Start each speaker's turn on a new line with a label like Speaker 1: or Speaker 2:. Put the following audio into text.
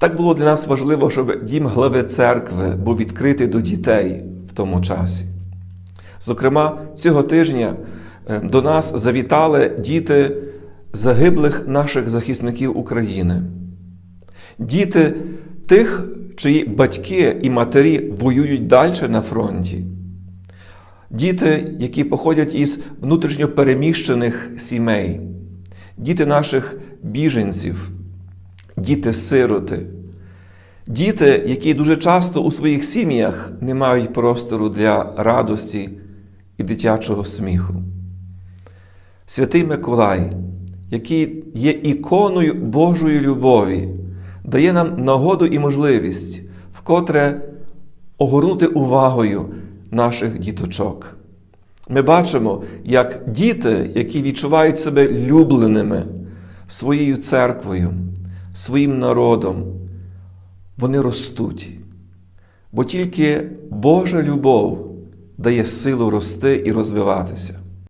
Speaker 1: Так було для нас важливо, щоб дім глави церкви був відкритий до дітей в тому часі. Зокрема, цього тижня е, до нас завітали діти загиблих наших захисників України, діти тих, чиї батьки і матері воюють далі на фронті, діти, які походять із внутрішньо переміщених сімей, діти наших біженців, діти-сироти, діти, які дуже часто у своїх сім'ях не мають простору для радості і дитячого сміху. Святий Миколай, який є іконою Божої любові, дає нам нагоду і можливість вкотре огорнути увагою наших діточок. Ми бачимо, як діти, які відчувають себе любленими своєю церквою, своїм народом, вони ростуть. Бо тільки Божа любов дає силу рости і розвиватися.